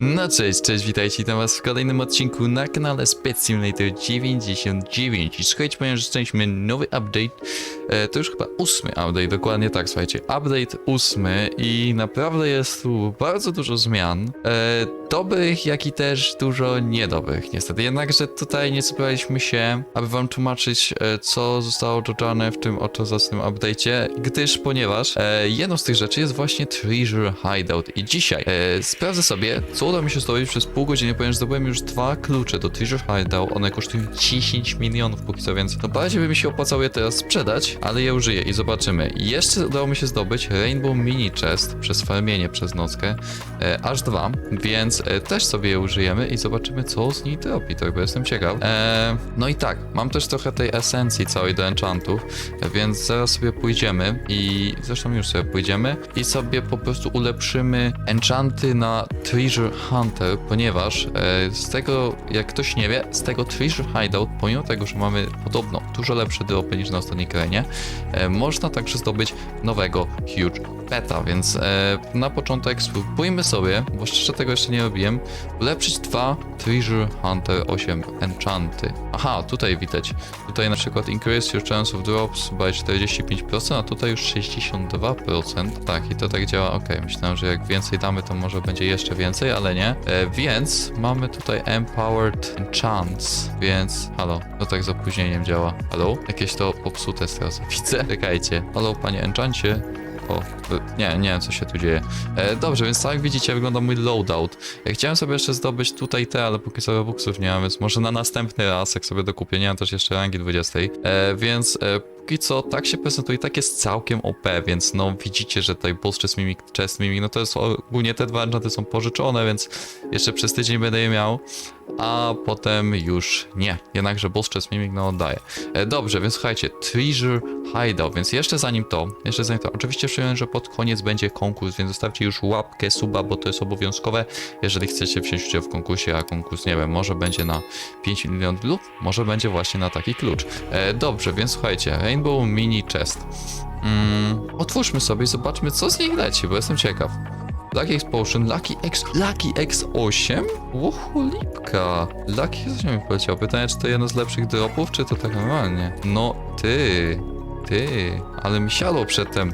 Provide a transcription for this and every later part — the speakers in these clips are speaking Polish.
No cześć, cześć, witajcie, witam was w kolejnym odcinku na kanale Spec Simulator 99 i słuchajcie, ponieważ dostaliśmy nowy update, e, to już chyba ósmy update, dokładnie tak, słuchajcie, update ósmy i naprawdę jest tu bardzo dużo zmian, e, dobrych, jak i też dużo niedobrych, niestety, jednakże tutaj nie zebraliśmy się, aby wam tłumaczyć, e, co zostało dodane w tym oto zacnym update'cie, gdyż, ponieważ e, jedną z tych rzeczy jest właśnie Treasure Hideout. I dzisiaj e, sprawdzę sobie, co uda mi się zdobyć przez pół godziny, ponieważ zdobyłem już dwa klucze do Treasure Hideout, one kosztują 10 milionów póki co, więc no bardziej by mi się opłacało je teraz sprzedać, ale je użyję i zobaczymy. Jeszcze udało mi się zdobyć Rainbow Mini Chest przez farmienie przez nockę, e, aż dwa, więc e, też sobie je użyjemy i zobaczymy, co z niej dropi, to jakby jestem ciekaw. E, no i tak, mam też trochę tej esencji całej do enchantów, więc zaraz sobie pójdziemy i zresztą już sobie pójdziemy i sobie po prostu ulepszymy enchanty na Treasure Hunter, ponieważ e, z tego, jak ktoś nie wie, z tego Treasure Hideout, pomimo tego, że mamy podobno dużo lepsze dropy niż na ostatniej krainie, e, można także zdobyć nowego Huge Peta, więc e, na początek spróbujmy sobie, bo szczerze tego jeszcze nie robiłem, ulepszyć dwa Treasure Hunter 8 enchanty. Aha, tutaj widać. Tutaj na przykład increase your chance of drops by 45%, a tutaj już 62%. Tak, i to tak działa. Ok, myślałem, że jak więcej damy, to może będzie jeszcze więcej, ale nie. E, więc mamy tutaj empowered enchants, więc halo, to tak z opóźnieniem działa. Halo? Jakieś to popsute teraz widzę. Czekajcie. Halo, panie enchancie. O, nie, nie wiem co się tu dzieje. E, dobrze, więc tak jak widzicie wygląda mój loadout. Ja chciałem sobie jeszcze zdobyć tutaj te, ale póki sobie buksów nie mam, więc może na następny raz, jak sobie dokupię, nie mam też jeszcze rangi 20. E, więc e, póki co tak się prezentuje, tak jest całkiem OP, więc no widzicie, że tutaj boss chest mimic, chest mimic, no to jest ogólnie te dwa enchanty są pożyczone, więc jeszcze przez tydzień będę je miał, a potem już nie. Jednakże boss chest mimic no oddaję. E, dobrze, więc słuchajcie, Treasure Hideout, więc jeszcze zanim to, jeszcze zanim to, oczywiście przyjąłem, że pod koniec będzie konkurs, więc zostawcie już łapkę, suba, bo to jest obowiązkowe, jeżeli chcecie wziąć udział w konkursie, a konkurs, nie wiem, może będzie na 5 milionów lub może będzie właśnie na taki klucz. E, dobrze, więc słuchajcie, Rainbow Mini Chest. Mm, otwórzmy sobie i zobaczmy, co z nich leci, bo jestem ciekaw. Lucky X Potion, Lucky X, Lucky X8? Łochu lipka. Lucky X8 mi poleciał. Pytanie, czy to jedno z lepszych dropów, czy to tak normalnie? No ty, ty, ale mi siadło przedtem.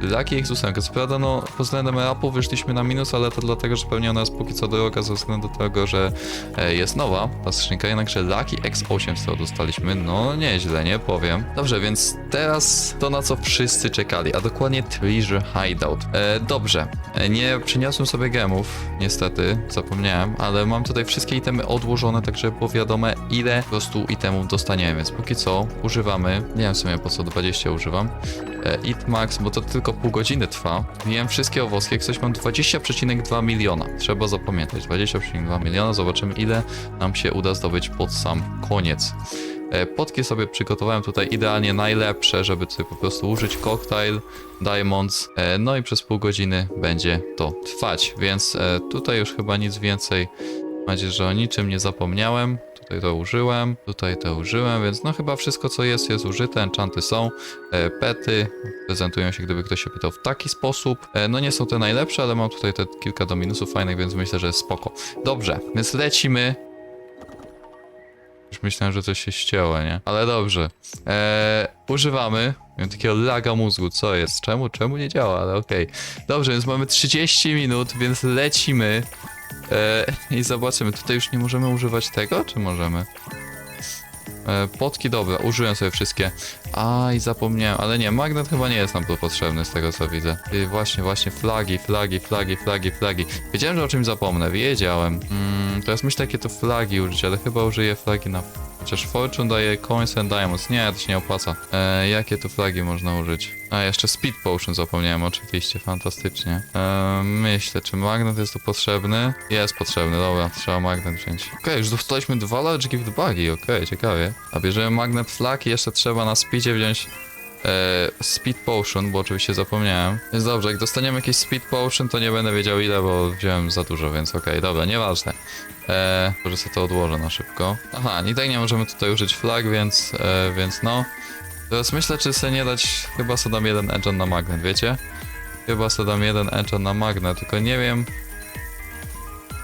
Lucky X8, co prawda no pod względem rapu wyszliśmy na minus, ale to dlatego, że pewnie ona jest póki co droga ze względu tego, że e, jest nowa ta skrzynka, jednakże Lucky X8 z tego dostaliśmy, no nieźle, nie powiem. Dobrze, więc teraz to na co wszyscy czekali, a dokładnie Treasure Hideout. E, dobrze, e, nie przyniosłem sobie gemów, niestety, zapomniałem, ale mam tutaj wszystkie itemy odłożone, tak żeby było wiadome ile po prostu itemów dostaniemy, więc póki co używamy, nie wiem w sumie po co 20 używam, e, It Max, bo to tylko pół godziny trwa. Jem wszystkie owoce, jak coś mam 20,2 miliona. Trzeba zapamiętać, 20,2 miliona. Zobaczymy ile nam się uda zdobyć pod sam koniec. E, Potki sobie przygotowałem tutaj idealnie najlepsze, żeby sobie po prostu użyć cocktail, diamonds, e, no i przez pół godziny będzie to trwać, więc e, tutaj już chyba nic więcej, mam nadzieję, że o niczym nie zapomniałem. Tutaj to użyłem, tutaj to użyłem, więc no chyba wszystko co jest, jest użyte, enchanty są, e, pety prezentują się, gdyby ktoś się pytał w taki sposób. E, no nie są te najlepsze, ale mam tutaj te kilka do minusów fajnych, więc myślę, że jest spoko. Dobrze, więc lecimy. Już myślałem, że coś się ścięło, nie? Ale dobrze. E, używamy. Miałem takiego laga mózgu, co jest? Czemu? Czemu nie działa? Ale okej. Dobrze, więc mamy 30 minut, więc lecimy. E, I zobaczymy. Tutaj już nie możemy używać tego, czy możemy? E, potki, dobra, użyłem sobie wszystkie. A i zapomniałem, ale nie, magnet chyba nie jest nam tu potrzebny z tego co widzę. I właśnie, właśnie, flagi, flagi, flagi, flagi, flagi. Wiedziałem, że o czymś zapomnę, wiedziałem. Mm, teraz myślę, jakie to flagi użyć, ale chyba użyję flagi na... Chociaż Fortune daje coins and diamonds. Nie, to się nie opłaca. E, jakie tu flagi można użyć? A, jeszcze Speed Potion zapomniałem, oczywiście, fantastycznie. E, myślę, czy magnet jest tu potrzebny? Jest potrzebny, dobra, trzeba magnet wziąć. Okej, już dostaliśmy dwa Large Gift Bugi, okej, ciekawie. A bierzemy magnet flag i jeszcze trzeba na speedzie wziąć Speed Potion, bo oczywiście zapomniałem. Więc dobrze, jak dostaniemy jakiś Speed Potion, to nie będę wiedział ile, bo wziąłem za dużo, więc okej, dobra, nieważne. Eee, może sobie to odłożę na szybko. Aha, i tak nie możemy tutaj użyć flag, więc, e, więc no. Teraz myślę, czy sobie nie dać, chyba sobie dam jeden enchant na magnet, wiecie? Chyba sobie dam jeden enchant na magnet, tylko nie wiem...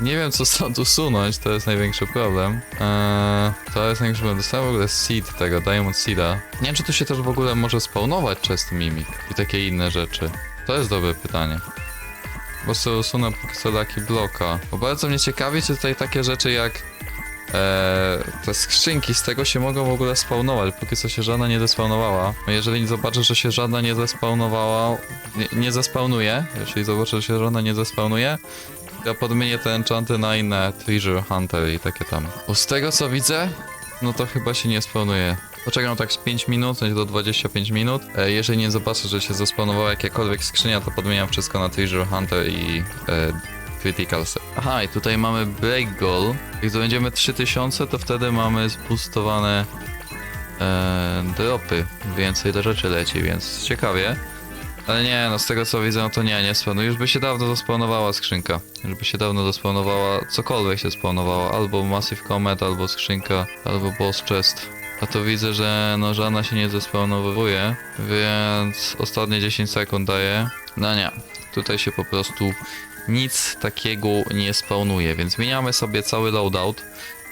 Nie wiem, co stąd usunąć, to jest największy problem. Eee, to jest największy problem. Dostałem w ogóle seed tego, Diamond Seeda. Nie wiem, czy tu się też w ogóle może spawnować często mimik i takie inne rzeczy. To jest dobre pytanie. Bo sobie usunę Lucky Bloka. Bo bardzo mnie ciekawi, czy tutaj takie rzeczy jak Eee, te skrzynki z tego się mogą w ogóle spawnować, póki co się żadna nie zespawnowała. No jeżeli zobaczę, że się żadna nie zespawnowała, nie, nie zespawnuje, jeżeli zobaczę, że się żadna nie zespawnuje, ja podmienię te enchanty na inne Treasure Hunter i takie tam. Bo z tego co widzę, no to chyba się nie spawnuje. Poczekam tak z 5 minut, coś do 25 minut. E, jeżeli nie zobaczę, że się zespawnowała jakakolwiek skrzynia, to podmieniam wszystko na Treasure Hunter i e, Criticalsy. Aha, i tutaj mamy Break Goal. Jak zdobędziemy 3000, to wtedy mamy zboostowane e, dropy. Więcej do rzeczy leci, więc ciekawie. Ale nie, no z tego co widzę, no to nie, nie spawnuje. Już by się dawno zaspawnowała skrzynka. Już by się dawno zaspawnowała, cokolwiek się spawnowało. Albo Massive Comet, albo skrzynka, albo Boss Chest. A to widzę, że no żadna się nie zespawnowuje, więc ostatnie 10 sekund daję. No nie, tutaj się po prostu nic takiego nie spawnuje, więc zmieniamy sobie cały loadout.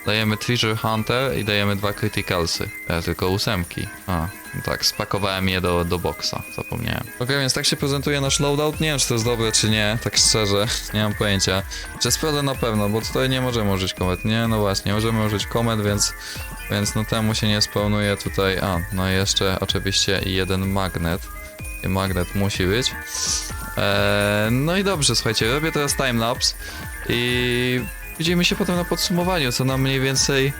Dajemy Treasure Hunter i dajemy dwa Criticalsy. E, tylko ósemki. A, no tak, spakowałem je do, do boxa, zapomniałem. Ok, więc tak się prezentuje nasz loadout. Nie wiem, czy to jest dobre, czy nie, tak szczerze, nie mam pojęcia. Czy sprawdzę na pewno, bo tutaj nie możemy użyć komet, nie? No właśnie, możemy użyć komet, więc, więc no temu się nie spawnuje tutaj. A, no jeszcze oczywiście jeden magnet. I magnet musi być. Eee, no i dobrze, słuchajcie, robię teraz timelapse i widzimy się potem na podsumowaniu, co nam mniej więcej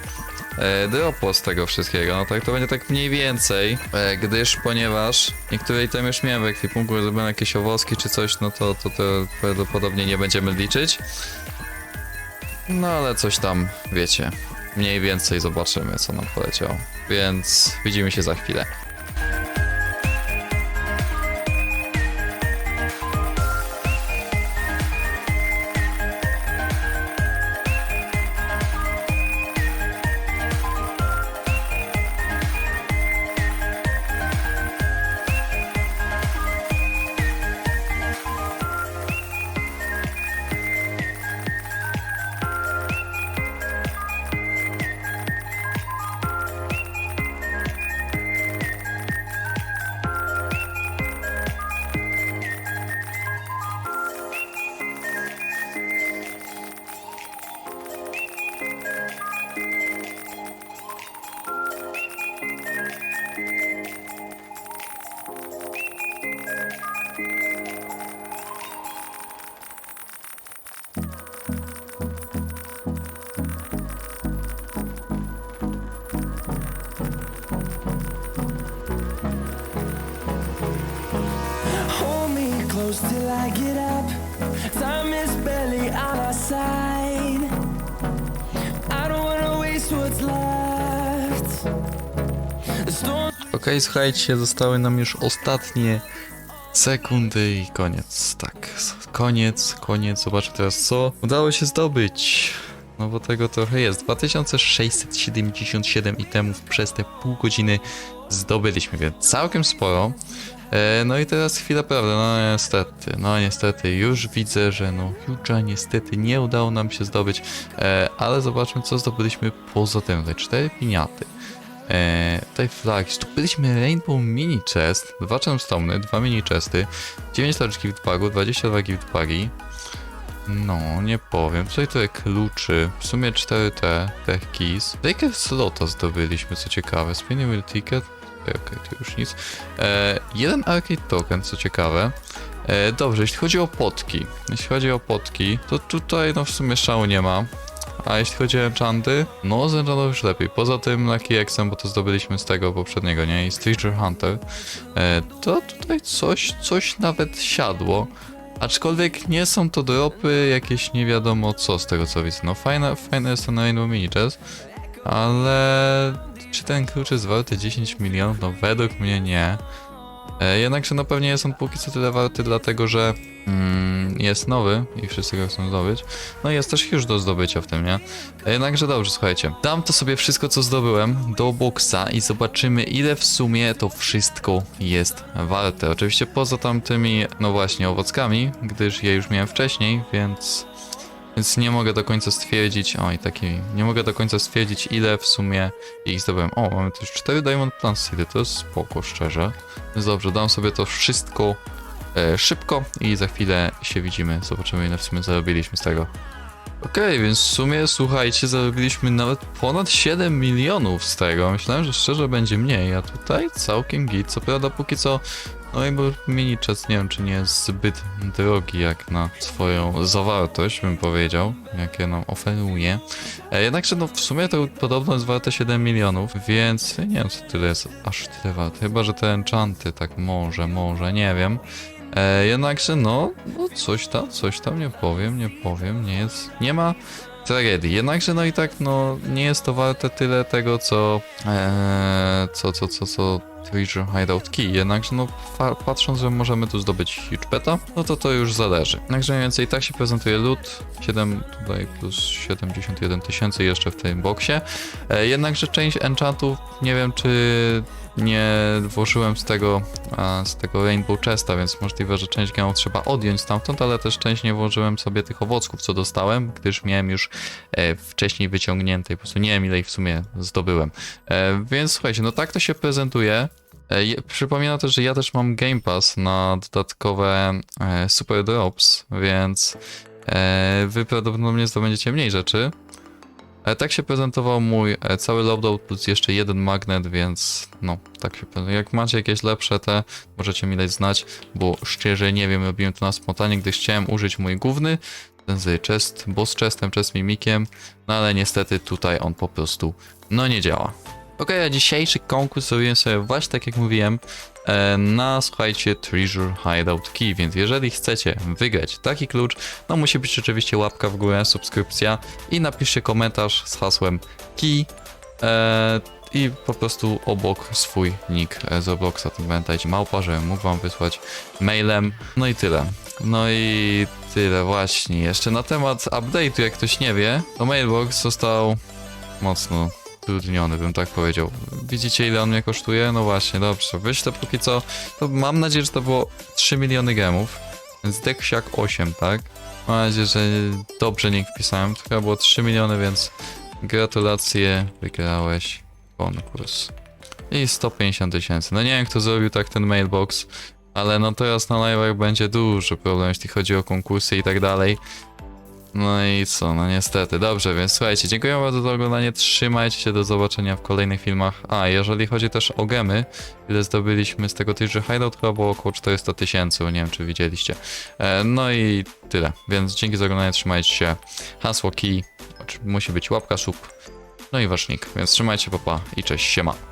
e, dropło z tego wszystkiego. No tak to będzie tak mniej więcej, e, gdyż ponieważ niektóre itemy już miałem w ekwipunku, zrobione jakieś owoski czy coś, no to, to, to prawdopodobnie nie będziemy liczyć. No ale coś tam, wiecie, mniej więcej zobaczymy, co nam poleciało. Więc widzimy się za chwilę. Up. Time is barely on our side. I don't wanna waste what's left. The słuchajcie, zostały nam już ostatnie sekundy i koniec. Tak, koniec, koniec. Zobaczę teraz, co udało się zdobyć. No bo tego trochę jest. 2677 itemów przez te pół godziny zdobyliśmy, więc całkiem sporo. E, no i teraz chwila prawdy, no niestety, no niestety, już widzę, że no Huge'a niestety nie udało nam się zdobyć, e, ale zobaczmy co zdobyliśmy poza tym, te cztery piniaty. Eee, tutaj flagi. Tu byliśmy Rainbow Mini Chest, dwa gemstone'y, dwa mini chesty, 9 large gift bagu, 22 gift. No, nie powiem. Tutaj tutaj kluczy, w sumie 4 te, tech keys. Taker slota zdobyliśmy, co ciekawe. Spinning ticket, okej, tu już nic. Eee, jeden arcade token, co ciekawe. E, dobrze, jeśli chodzi o potki, jeśli chodzi o potki, to tutaj no w sumie szału nie ma. A jeśli chodzi o enchanty, no z enchantów już lepiej. Poza tym Lucky Exem, bo to zdobyliśmy z tego poprzedniego, nie? I z Treasure Hunter, e, to tutaj coś, coś nawet siadło. Aczkolwiek nie są to dropy jakieś nie wiadomo co z tego co widzę. No fajne, fajne jest ten Rainbow Mini Chest, ale czy ten klucz jest warty 10 milionów? No według mnie nie. E, jednakże no pewnie jest on póki co tyle warty, dlatego że mm, jest nowy i wszyscy go chcą zdobyć. No jest też już do zdobycia w tym, nie? E, Jednakże dobrze, słuchajcie. Dam to sobie wszystko, co zdobyłem do boxa i zobaczymy, ile w sumie to wszystko jest warte. Oczywiście poza tamtymi, no właśnie, owockami, gdyż je już miałem wcześniej, więc... Więc nie mogę do końca stwierdzić, oj taki, nie mogę do końca stwierdzić ile w sumie ich zdobyłem. O, mamy już 4 Diamond Plant Seedy, to jest spoko, szczerze. Więc dobrze, dam sobie to wszystko e, szybko i za chwilę się widzimy, zobaczymy ile w sumie zarobiliśmy z tego. Okej, więc w sumie, słuchajcie, zarobiliśmy nawet ponad 7 milionów z tego. Myślałem, że szczerze będzie mniej, a tutaj całkiem git. Co prawda, póki co, no i bo mini chest nie wiem, czy nie jest zbyt drogi jak na swoją zawartość, bym powiedział, jakie nam oferuje. E, jednakże, no w sumie to podobno jest warte 7 milionów, więc nie wiem, co tyle jest aż tyle warte. Chyba, że te enchanty, tak może, może, nie wiem. E, jednakże no, no coś tam, coś tam nie powiem, nie powiem, nie jest, nie ma tragedii. Jednakże no i tak no nie jest to warte tyle tego co e, co, co, co, co Treasure Hideout Key. Jednakże no patrząc, że możemy tu zdobyć huge peta, no to to już zależy. Jednakże mniej więcej tak się prezentuje loot, 7 tutaj plus 71 tysięcy jeszcze w tym boksie. E, jednakże część enchantów, nie wiem czy nie włożyłem z tego, z tego Rainbow Chesta, więc możliwe, że część gemów trzeba odjąć stamtąd, ale też część nie włożyłem sobie tych owocków, co dostałem, gdyż miałem już e, wcześniej wyciągnięte i po prostu nie wiem ile ich w sumie zdobyłem. E, więc słuchajcie, no tak to się prezentuje. E, Przypominam też, że ja też mam Game Pass na dodatkowe Super Drops, więc wy prawdopodobnie zdobędziecie mniej rzeczy. E, tak się prezentował mój e, cały loadout plus jeszcze jeden magnet, więc no, tak się prezentuje. Jak macie jakieś lepsze te, możecie mi dać znać, bo szczerze nie wiem, robiłem to na spontanie, gdyż chciałem użyć mój główny, ten z chest, boss chestem, chest mimikiem, no ale niestety tutaj on po prostu, no nie działa. Okej, a dzisiejszy konkurs zrobiłem sobie właśnie tak jak mówiłem, na słuchajcie Treasure Hideout Key, więc jeżeli chcecie wygrać taki klucz, no musi być oczywiście łapka w górę, subskrypcja i napiszcie komentarz z hasłem key e, i po prostu obok swój nick e, z Robloxa, to pamiętajcie małpa, żebym mógł wam wysłać mailem, no i tyle. No i tyle właśnie. Jeszcze na temat update'u, jak ktoś nie wie, to mailbox został mocno utrudniony, bym tak powiedział. Widzicie ile on mnie kosztuje? No właśnie, dobrze. Wyślę póki co, to mam nadzieję, że to było 3 miliony gemów, więc deksiak 8, tak? Mam nadzieję, że dobrze nie wpisałem, to chyba było 3 miliony, więc gratulacje, wygrałeś konkurs. I 150 tysięcy. No nie wiem, kto zrobił tak ten mailbox, ale no teraz na live'ach będzie duży problem, jeśli chodzi o konkursy i tak dalej. No i co, no niestety. Dobrze, więc słuchajcie, dziękuję bardzo za oglądanie, trzymajcie się, do zobaczenia w kolejnych filmach. A, jeżeli chodzi też o gemy, ile zdobyliśmy z tego Treasure Hideout, chyba było około 400 tysięcy, nie wiem czy widzieliście. E, no i tyle, więc dzięki za oglądanie, trzymajcie się. Hasło key, musi być łapka, sub, no i wasz nick, więc trzymajcie, papa i cześć, siema.